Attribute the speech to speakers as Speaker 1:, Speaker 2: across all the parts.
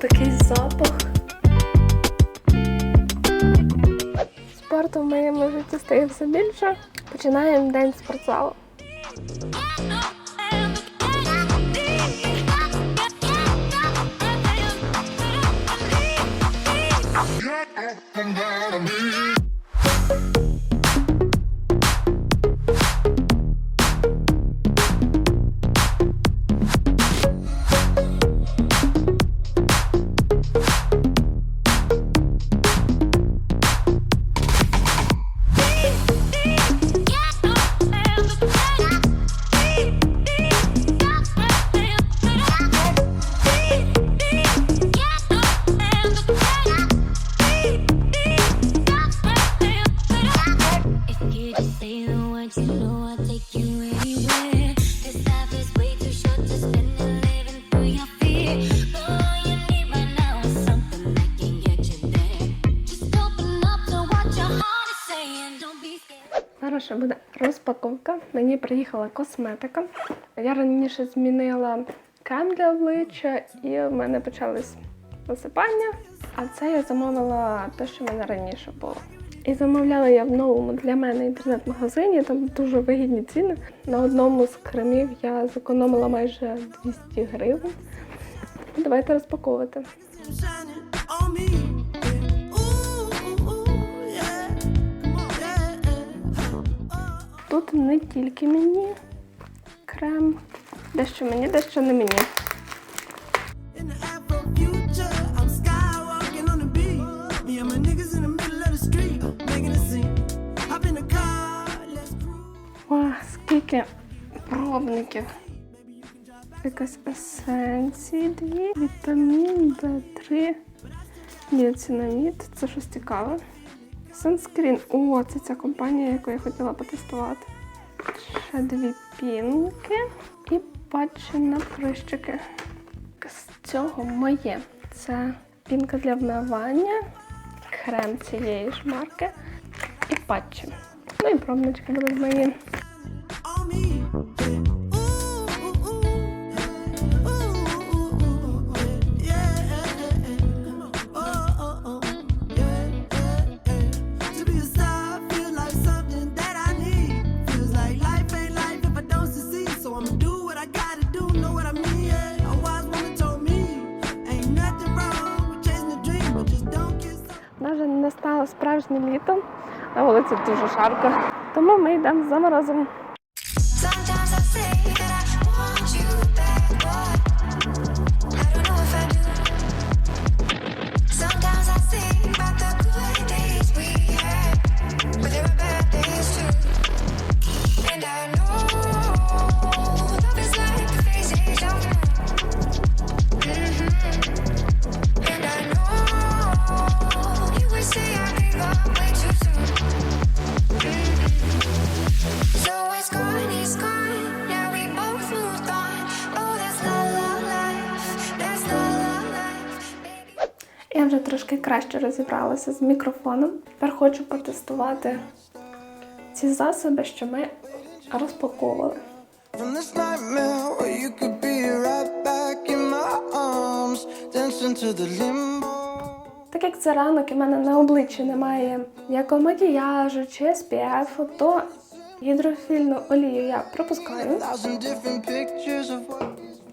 Speaker 1: Такий запах. Спорту в моєму житті стає все більше. Починаємо день спортзалу.
Speaker 2: Say
Speaker 1: Зараз ще буде розпаковка. Мені приїхала косметика. Я раніше змінила крем для обличчя, і в мене почались висипання. А це я замовила те, що в мене раніше було. І замовляла я в новому для мене інтернет-магазині, там дуже вигідні ціни. На одному з кремів я зекономила майже 200 гривень. Давайте розпаковувати. Тут не тільки мені крем, дещо мені, дещо не мені. Скільки пробників. Якась есенції дві, вітамін Д3, ніацинамід. Це щось цікаве. Санскрін. О, це ця компанія, яку я хотіла потестувати. Ще дві пінки і патчі на прищики. З цього моє. Це пінка для вмивання, крем цієї ж марки і патчі. Ну і пробнички будуть мої. Не стало справжнім літом. На вулиці дуже жарко. Тому ми йдемо за морозом. Tрошки краще розібралася з мікрофоном. Тепер хочу потестувати ці засоби, що ми розпаковували. Так як це ранок і в мене на обличчі немає ніякого макіяжу чи SPF, то гідрофільну олію я пропускаю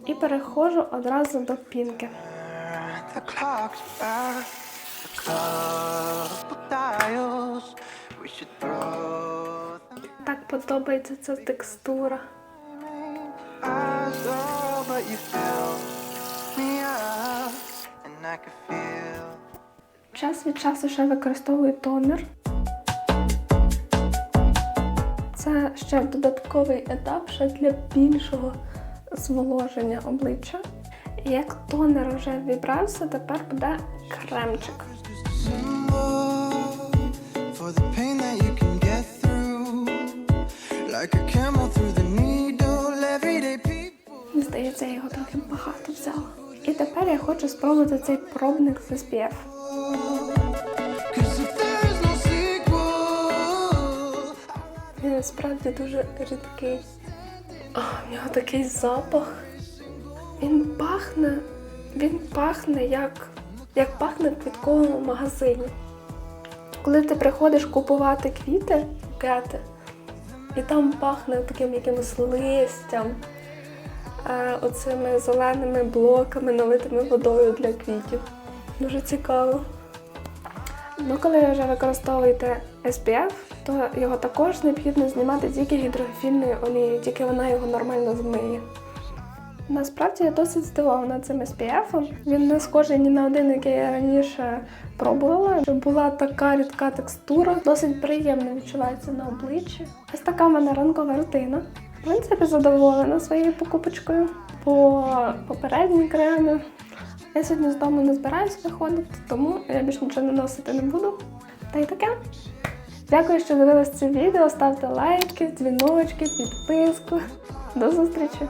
Speaker 1: і переходжу одразу до пінки. Так подобається ця текстура. Час від часу ще використовую тонер. Це ще додатковий етап ще для більшого зволоження обличчя. Як тонер вже вібрався, тепер буде кремчик. здається, я його трохи багато взяла. І тепер я хочу спробувати цей пробник з SPF. Він насправді дуже рідкий. А, в нього такий запах. Він пахне, він пахне як, як пахне в квітковому магазині. Коли ти приходиш купувати квіти, букети, і там пахне таким якимось листям, е, оцими зеленими блоками, налитими водою для квітів. Дуже цікаво. Ну, коли ви вже використовуєте SPF, то його також необхідно знімати тільки гідрофільною олією, тільки вона його нормально змиє. Насправді я досить здивована цим SPF. Він не схожий ні на один, який я раніше пробувала. Була така рідка текстура, досить приємно відчувається на обличчі. Ось така в мене ранкова рутина. В принципі, задоволена своєю покупочкою. По попередній кремі я сьогодні з дому не збираюсь виходити, тому я більше нічого не носити не буду. Та й таке. Дякую, що дивились це відео. Ставте лайки, дзвіночки, підписку. До зустрічі!